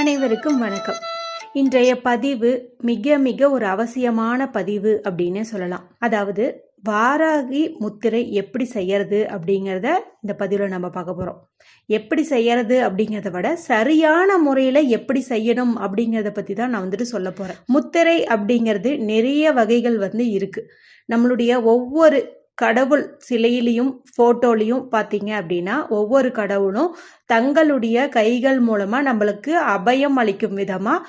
அனைவருக்கும் வணக்கம். இன்றைய பதிவு மிக மிக ஒரு அவசியமான பதிவு அப்படின்னு சொல்லலாம். அதாவது வாராகி முத்திரை எப்படி செய்யறது அப்படிங்கிறத இந்த பதிவில் நம்ம பார்க்க போகிறோம் எப்படி செய்யறது அப்படிங்கிறத விட சரியான முறையில் எப்படி செய்யணும் அப்படிங்கிறத பற்றி தான் நான் வந்துட்டு சொல்ல போகிறேன் முத்திரை அப்படிங்கிறது நிறைய வகைகள் வந்து இருக்குது நம்மளுடைய ஒவ்வொரு கடவுள் சிலையிலையும் ஃபோட்டோலையும் பார்த்தீங்க அப்படின்னா ஒவ்வொரு கடவுளும் தங்களுடைய கைகள் மூலமாக நம்மளுக்கு அபயம் அளிக்கும் விதமாக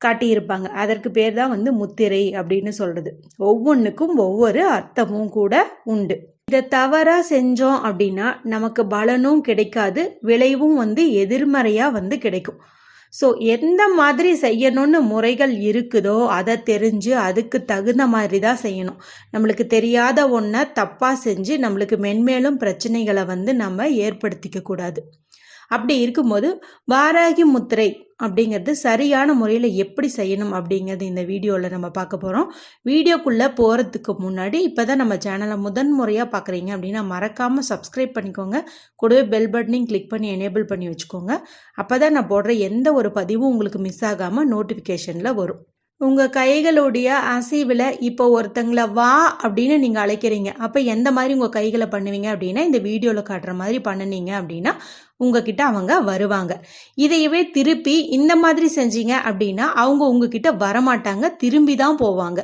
காட்டியிருப்பாங்க. அதற்கு பேர் தான் வந்து முத்திரை அப்படின்னு சொல்கிறது ஒவ்வொன்றுக்கும் ஒவ்வொரு அர்த்தமும் கூட உண்டு. இதை தவறாக செஞ்சோம் அப்படின்னா நமக்கு பலனும் கிடைக்காது விளைவும் வந்து எதிர்மறையாக வந்து கிடைக்கும். ஸோ எந்த மாதிரி செய்யணும்னு முறைகள் இருக்குதோ அதை தெரிஞ்சு அதுக்கு தகுந்த மாதிரி தான் செய்யணும். நம்மளுக்கு தெரியாத ஒன்றை தப்பாக செஞ்சு நம்மளுக்கு மென்மேலும் பிரச்சனைகளை வந்து நம்ம ஏற்படுத்திக்க கூடாது. அப்படி இருக்கும்போது வாராகி முத்திரை அப்படிங்கிறது சரியான முறையில் எப்படி செய்யணும் அப்படிங்கிறது இந்த வீடியோவில் நம்ம பார்க்க போகிறோம் வீடியோக்குள்ளே போகிறதுக்கு முன்னாடி இப்போ தான் நம்ம சேனலை முதன் முறையாக பார்க்குறீங்க அப்படின்னா மறக்காமல் சப்ஸ்கிரைப் பண்ணிக்கோங்க. கூடவே பெல் பட்டனையும் கிளிக் பண்ணி எனேபிள் பண்ணி வச்சுக்கோங்க. அப்போ தான் நான் போடுற எந்த ஒரு பதிவும் உங்களுக்கு மிஸ் ஆகாமல் நோட்டிஃபிகேஷனில் வரும். உங்கள் கைகளுடைய அசைவில் இப்போ ஒருத்தங்களை வா அப்படின்னு நீங்கள் அழைக்கிறீங்க. அப்போ எந்த மாதிரி உங்கள் கைகளை பண்ணுவீங்க அப்படின்னா இந்த வீடியோவில் காட்டுற மாதிரி பண்ணினீங்க அப்படின்னா உங்ககிட்ட அவங்க வருவாங்க. இதையவே திருப்பி இந்த மாதிரி செஞ்சீங்க அப்படின்னா அவங்க உங்ககிட்ட வரமாட்டாங்க திரும்பி தான் போவாங்க.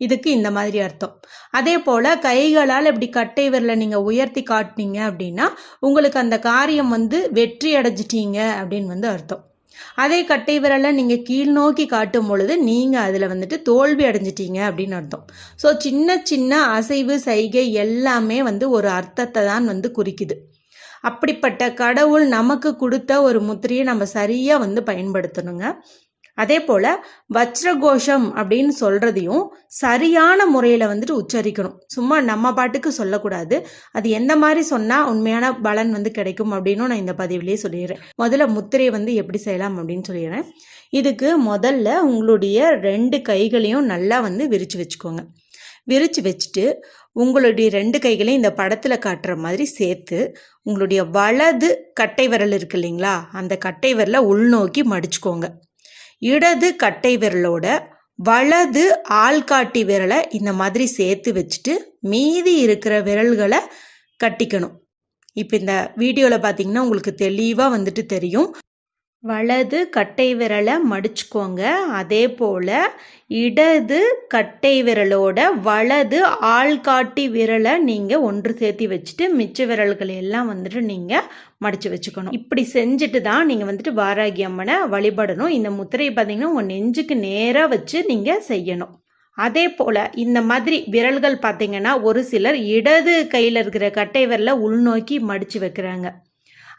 இதுக்கு இந்த மாதிரி அர்த்தம். அதே போல் கைகளால் இப்படி கட்டை விரலை நீங்கள் உயர்த்தி காட்டினீங்க அப்படின்னா உங்களுக்கு அந்த காரியம் வந்து வெற்றி அடைஞ்சிட்டீங்க அப்படின்னு வந்து அர்த்தம். அதே கட்டை விரலை நீங்கள் கீழ் நோக்கி காட்டும் பொழுது நீங்கள் அதில் வந்துட்டு தோல்வி அடைஞ்சிட்டீங்க அப்படின்னு அர்த்தம். ஸோ சின்ன சின்ன அசைவு சைகை எல்லாமே வந்து ஒரு அர்த்தத்தை தான் வந்து குறிக்குது. அப்படிப்பட்ட கடவுள் நமக்கு கொடுத்த ஒரு முத்திரையை நம்ம சரியாக வந்து பயன்படுத்தணுங்க. அதே போல் வஜ்ரகோஷம் அப்படின்னு சொல்கிறதையும் சரியான முறையில் வந்துட்டு உச்சரிக்கணும். சும்மா நம்ம பாட்டுக்கு சொல்லக்கூடாது. அது எந்த மாதிரி சொன்னால் உண்மையான பலன் வந்து கிடைக்கும் அப்படின்னு நான் இந்த பதிவிலேயே சொல்லிடுறேன். முதல்ல முத்திரையை வந்து எப்படி செய்யலாம் அப்படின்னு சொல்லிடுறேன். இதுக்கு முதல்ல உங்களுடைய ரெண்டு கைகளையும் நல்லா வந்து விரித்து வச்சுக்கோங்க. விரித்து வச்சுட்டு உங்களுடைய ரெண்டு கைகளையும் இந்த படத்தில் காட்டுற மாதிரி சேர்த்து உங்களுடைய வலது கட்டை விரல் இருக்கு இல்லைங்களா? அந்த கட்டை விரலை உள்நோக்கி மடிச்சுக்கோங்க. இடது கட்டை விரலோட வலது ஆள்காட்டி விரலை இந்த மாதிரி சேர்த்து வச்சுட்டு மீதி இருக்கிற விரல்களை கட்டிக்கணும். இப்போ இந்த வீடியோவில் பார்த்தீங்கன்னா உங்களுக்கு தெளிவாக வந்துட்டு தெரியும். வலது கட்டை விரலை மடிச்சுக்கோங்க. அதே போல் இடது கட்டை விரலோட வலது ஆள்காட்டி விரலை நீங்கள் ஒன்று சேர்த்தி வச்சுட்டு மிச்ச விரல்கள் எல்லாம் வந்துட்டு நீங்கள் மடித்து வச்சுக்கணும். இப்படி செஞ்சுட்டு தான் நீங்கள் வந்துட்டு வாராகி அம்மனை வழிபடணும். இந்த முத்திரையை பார்த்தீங்கன்னா உங்கள் நெஞ்சுக்கு நேராக வச்சு நீங்கள் செய்யணும். அதே போல் இந்த மாதிரி விரல்கள் பார்த்தீங்கன்னா ஒரு சிலர் இடது கையில் இருக்கிற கட்டை விரலை உள்நோக்கி மடித்து வைக்கிறாங்க.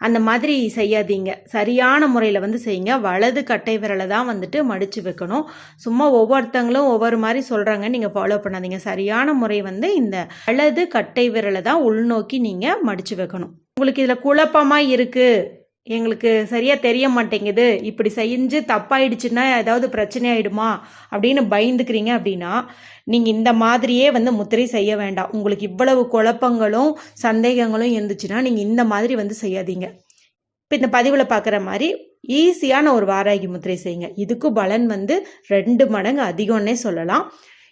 அந்த மாதிரி செய்யாதீங்க. சரியான முறையில் வந்து செய்யுங்க. வலது கட்டை விரலை தான் வந்துட்டு மடித்து வைக்கணும். சும்மா ஒவ்வொருத்தங்களும் ஒவ்வொரு மாதிரி சொல்கிறாங்க நீங்கள் ஃபாலோ பண்ணாதீங்க. சரியான முறை வந்து இந்த வலது கட்டை விரலை தான் உள்நோக்கி நீங்கள் மடித்து வைக்கணும். உங்களுக்கு இதில் குழப்பமாக இருக்குது எங்களுக்கு சரியாக தெரிய மாட்டேங்குது இப்படி செஞ்சு தப்பாயிடுச்சுன்னா ஏதாவது பிரச்சனை ஆகிடுமா அப்படின்னு பயந்துக்கிறீங்க அப்படின்னா நீங்கள் இந்த மாதிரியே வந்து முத்திரை செய்ய வேண்டாம். உங்களுக்கு இவ்வளவு குழப்பங்களும் சந்தேகங்களும் இருந்துச்சுன்னா நீங்கள் இந்த மாதிரி வந்து செய்யாதீங்க. இப்போ இந்த பதிவில் பார்க்குற மாதிரி ஈஸியான ஒரு வாராகி முத்திரை செய்யுங்க. இதுக்கும் பலன் வந்து ரெண்டு மடங்கு அதிகம்னே சொல்லலாம்.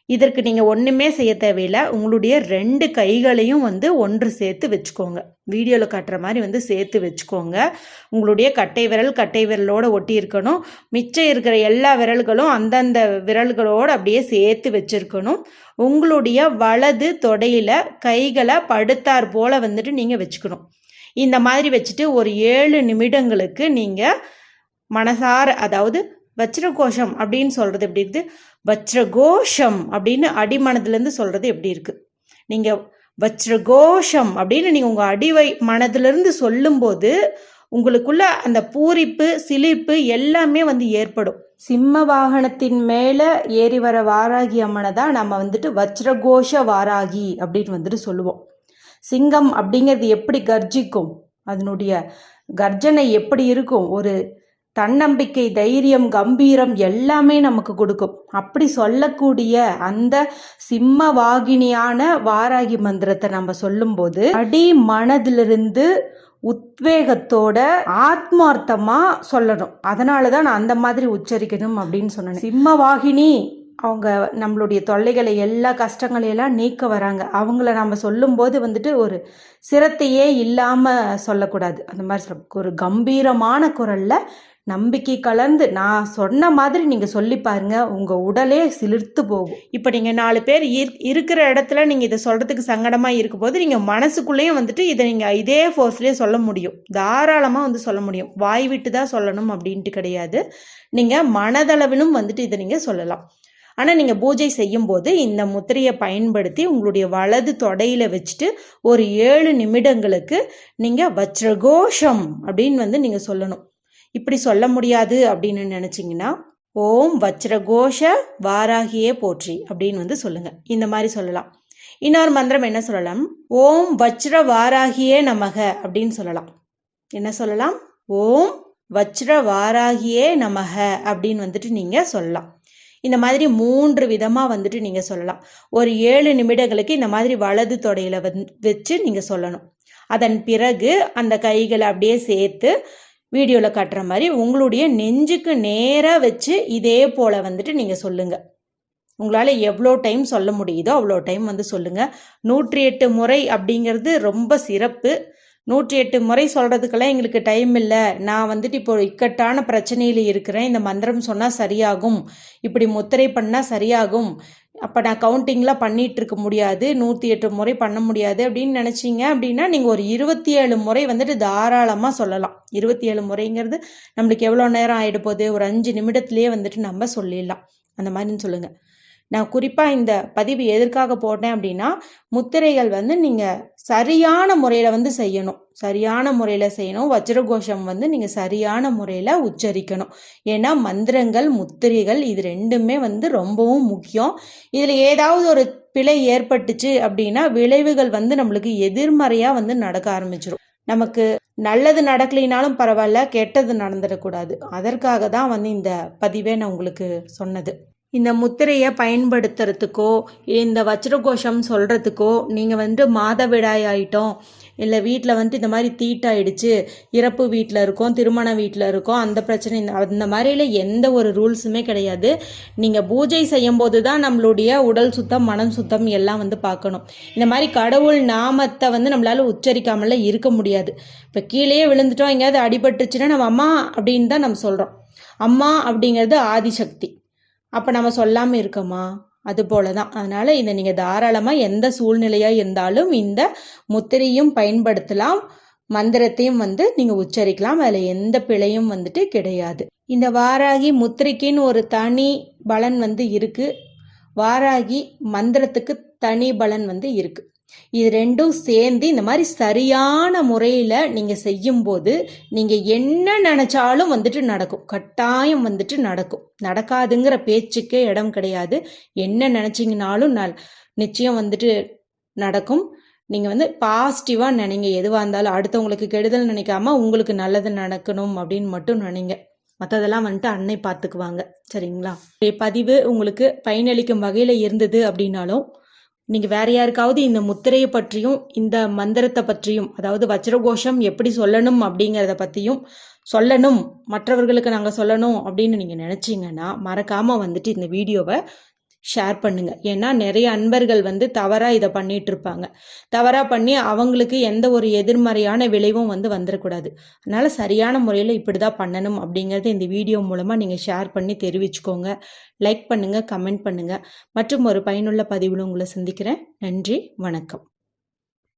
இதற்கு நீங்கள் ஒன்றுமே செய்ய தேவையில்லை. உங்களுடைய ரெண்டு கைகளையும் வந்து ஒன்று சேர்த்து வச்சுக்கோங்க. வீடியோவில் காட்டுற மாதிரி வந்து சேர்த்து வச்சுக்கோங்க. உங்களுடைய கட்டை விரல் கட்டை விரலோடு ஒட்டி இருக்கணும் மிச்சம் இருக்கிற எல்லா விரல்களும் அந்தந்த விரல்களோடு அப்படியே சேர்த்து வச்சுருக்கணும். உங்களுடைய வலது தொடையில் கைகளை படுத்தார் போல் வந்துட்டு நீங்கள் வச்சுக்கணும். இந்த மாதிரி வச்சுட்டு ஒரு ஏழு நிமிடங்களுக்கு நீங்கள் மனசார அதாவது வச்சிரகோஷம் அப்படின்னு சொல்கிறது எப்படி இருக்குது வச்சிரகோஷம் அப்படின்னு அடிமனதுலேருந்து சொல்கிறது எப்படி இருக்குது நீங்கள் வச்சிரகோஷம் அப்படின்னு நீங்கள் உங்கள் அடிவை மனதிலிருந்து சொல்லும்போது உங்களுக்குள்ள அந்த பூரிப்பு சிலிர்ப்பு எல்லாமே வந்து ஏற்படும். சிம்ம வாகனத்தின் மேலே ஏறி வர வாராகி அம்மனை தான் நம்ம வந்துட்டு வச்சிரகோஷ வாராகி அப்படின்னு வந்துட்டு சொல்லுவோம். சிங்கம் அப்படிங்கிறது எப்படி கர்ஜிக்கும்? அதனுடைய கர்ஜனை எப்படி இருக்கும்? ஒரு தன்னம்பிக்கை தைரியம் கம்பீரம் எல்லாமே நமக்கு கொடுக்கும். அப்படி சொல்லக்கூடிய அந்த சிம்ம வாகினியான வாராகி மந்திரத்தை நம்ம சொல்லும்போது அடி மனதிலிருந்து உத்வேகத்தோட ஆத்மார்த்தமா சொல்லணும். அதனால தான் நான் அந்த மாதிரி உச்சரிக்கணும் அப்படின்னு சொன்னேன். சிம்மவாகினி அவங்க நம்மளுடைய தொல்லைகளை எல்லா கஷ்டங்களையெல்லாம் நீக்க வராங்க. அவங்கள நம்ம சொல்லும்போது வந்துட்டு ஒரு சிரத்தையே இல்லாமல் சொல்லக்கூடாது. அந்த மாதிரி சொல்ல ஒரு கம்பீரமான குரலில் நம்பிக்கை கலந்து நான் சொன்ன மாதிரி நீங்கள் சொல்லி பாருங்க உங்கள் உடலே சிலிர்த்து போகும். இப்போ நீங்கள் நாலு பேர் இருக்கிற இடத்துல நீங்கள் இதை சொல்கிறதுக்கு சங்கடமாக இருக்கும் போது நீங்கள் மனசுக்குள்ளேயும் வந்துட்டு இதை நீங்கள் இதே ஃபோர்ஸ்லேயே சொல்ல முடியும். தாராளமாக வந்து சொல்ல முடியும். வாய் விட்டு தான் சொல்லணும் அப்படின்ட்டு கிடையாது. நீங்கள் மனதளவிலும் வந்துட்டு இதை நீங்கள் சொல்லலாம். ஆனால் நீங்கள் பூஜை செய்யும்போது இந்த முத்திரையை பயன்படுத்தி உங்களுடைய வலது தொடையில் வச்சுட்டு ஒரு ஏழு நிமிடங்களுக்கு நீங்கள் வஜ்ரகோஷம் அப்படின்னு வந்து நீங்கள் சொல்லணும். இப்படி சொல்ல முடியாது அப்படின்னு நினச்சிங்கன்னா ஓம் வஜ்ரகோஷ வாராகியே போற்றி அப்படின்னு வந்து சொல்லுங்கள் இந்த மாதிரி சொல்லலாம். இன்னொரு மந்திரம் என்ன சொல்லலாம்? ஓம் வஜ்ர வாராகியே நமக அப்படின்னு சொல்லலாம். என்ன சொல்லலாம்? ஓம் வஜ்ர வாராகியே நமக அப்படின்னு வந்துட்டு நீங்கள் சொல்லலாம். இந்த மாதிரி மூன்று விதமாக வந்துட்டு நீங்கள் சொல்லலாம். ஒரு ஏழு நிமிடங்களுக்கு இந்த மாதிரி வலது தொடையில் வந் வச்சு நீங்கள் சொல்லணும். அதன் பிறகு அந்த கைகளை அப்படியே சேர்த்து வீடியோவில் காட்டுற மாதிரி உங்களுடைய நெஞ்சுக்கு நேராக வச்சு இதே போல் வந்துட்டு நீங்கள் சொல்லுங்கள் உங்களால் எவ்வளோ டைம் சொல்ல முடியுதோ அவ்வளோ டைம் வந்து சொல்லுங்கள் நூற்றி எட்டு முறை அப்படிங்கிறது ரொம்ப சிறப்பு. நூற்றி எட்டு முறை சொல்கிறதுக்கெல்லாம் எங்களுக்கு டைம் இல்லை. நான் வந்துட்டு இப்போ இக்கட்டான பிரச்சனையில் இருக்கிறேன். இந்த மந்திரம் சொன்னால் சரியாகும். இப்படி முத்திரை பண்ணால் சரியாகும். அப்போ நான் கவுண்டிங்லாம் பண்ணிகிட்டு இருக்க முடியாது. நூற்றி எட்டு முறை பண்ண முடியாது அப்படின்னு நினச்சிங்க அப்படின்னா நீங்கள் ஒரு இருபத்தி ஏழு முறை வந்துட்டு தாராளமாக சொல்லலாம். இருபத்தி ஏழு முறைங்கிறது நம்மளுக்கு எவ்வளோ நேரம் ஆகிட போகுது? ஒரு அஞ்சு நிமிடத்துலேயே வந்துட்டு நம்ம சொல்லிடலாம். அந்த மாதிரின்னு சொல்லுங்கள் நான் குறிப்பாக இந்த பதிவு எதற்காக போட்டேன் அப்படின்னா முத்திரைகள் வந்து நீங்கள் சரியான முறையில் வந்து செய்யணும். சரியான முறையில் செய்யணும். வஜ்ரகோஷம் வந்து நீங்கள் சரியான முறையில் உச்சரிக்கணும். ஏன்னா மந்திரங்கள் முத்திரைகள் இது ரெண்டுமே வந்து ரொம்பவும் முக்கியம். இதில் ஏதாவது ஒரு பிழை ஏற்பட்டுச்சு அப்படின்னா விளைவுகள் வந்து நம்மளுக்கு எதிர்மறையாக வந்து நடக்க ஆரம்பிச்சிடும் நமக்கு நல்லது நடக்கலினாலும் பரவாயில்ல கெட்டது நடந்துடக்கூடாது. அதற்காக தான் வந்து இந்த பதிவே நான் உங்களுக்கு சொன்னது. இந்த முத்திரையை பயன்படுத்துறதுக்கோ இந்த வஜ்ரகோஷம் சொல்கிறதுக்கோ நீங்கள் வந்து மாதவிடாய் ஆகிட்டோம் இல்லை வீட்டில் வந்து இந்த மாதிரி தீட்டாயிடுச்சு. இறப்பு வீட்டில் இருக்கோம் திருமண வீட்டில் இருக்கோம் அந்த பிரச்சனை அந்த மாதிரியில் எந்த ஒரு ரூல்ஸுமே கிடையாது. நீங்கள் பூஜை செய்யும் போது தான் நம்மளுடைய உடல் சுத்தம் மனம் சுத்தம் எல்லாம் வந்து பார்க்கணும். இந்த மாதிரி கடவுள் நாமத்தை வந்து நம்மளால் உச்சரிக்காமல இருக்க முடியாது. இப்போ கீழேயே விழுந்துட்டோம் எங்கேயாவது அடிபட்டுச்சுன்னா நம்ம அம்மா அப்படின்னு தான் நம்ம சொல்கிறோம் அம்மா அப்படிங்கிறது ஆதிசக்தி. அப்போ நம்ம சொல்லாமல் இருக்கோமா? அது போல தான் அதனால் இதை நீங்கள் தாராளமாக எந்த சூழ்நிலையாக இருந்தாலும் இந்த முத்திரையும் பயன்படுத்தலாம். மந்திரத்தையும் வந்து நீங்கள் உச்சரிக்கலாம். அதில் எந்த பிழையும் வந்துட்டு கிடையாது. இந்த வாராகி முத்திரைக்குன்னு ஒரு தனி பலன் வந்து இருக்குது வாராகி மந்திரத்துக்கு தனி பலன் வந்து இருக்குது இது ரெண்டும் சேர்ந்து இந்த மாதிரி சரியான முறையில் நீங்கள் செய்யும்போது நீங்கள் என்ன நினச்சாலும் வந்துட்டு நடக்கும். கட்டாயம் வந்துட்டு நடக்கும். நடக்காதுங்கிற பேச்சுக்கே இடம் கிடையாது. என்ன நினச்சிங்கனாலும் ந நிச்சயம் வந்துட்டு நடக்கும். நீங்கள் வந்து பாசிட்டிவாக நினைங்க. எதுவாக இருந்தாலும் அடுத்தவங்களுக்கு கெடுதல் நினைக்காம உங்களுக்கு நல்லது நடக்கணும் அப்படின்னு மட்டும் நினைங்க. மற்றதெல்லாம் வந்துட்டு அன்னை பார்த்துக்குவாங்க சரிங்களா? பதிவு உங்களுக்கு பயனளிக்கும் வகையில் இருந்தது அப்படின்னாலும் நீங்கள் வேற யாருக்காவது இந்த முத்திரையை பற்றியும் இந்த மந்திரத்தை பற்றியும் அதாவது வஜ்ரகோஷம் எப்படி சொல்லணும் அப்படிங்கிறத பற்றியும் சொல்லணும். மற்றவர்களுக்கு நாங்கள் சொல்லணும் அப்படின்னு நீங்கள் நினச்சிங்கன்னா மறக்காமல் வந்துட்டு இந்த வீடியோவை ஷேர் பண்ணுங்க. ஏன்னா நிறைய அன்பர்கள் வந்து தவறாக இதை பண்ணிட்டு இருப்பாங்க தவறாக பண்ணி அவங்களுக்கு எந்த ஒரு எதிர்மறையான விளைவும் வந்து வந்துடக்கூடாது அதனால சரியான முறையில் இப்படி தான் பண்ணணும் அப்படிங்கிறத இந்த வீடியோ மூலமாக நீங்கள் ஷேர் பண்ணி தெரிவிச்சுக்கோங்க. லைக் பண்ணுங்கள் கமெண்ட் பண்ணுங்கள் மற்றும் ஒரு பயனுள்ள பதிவில் உங்களை சந்திக்கிறேன். நன்றி வணக்கம்.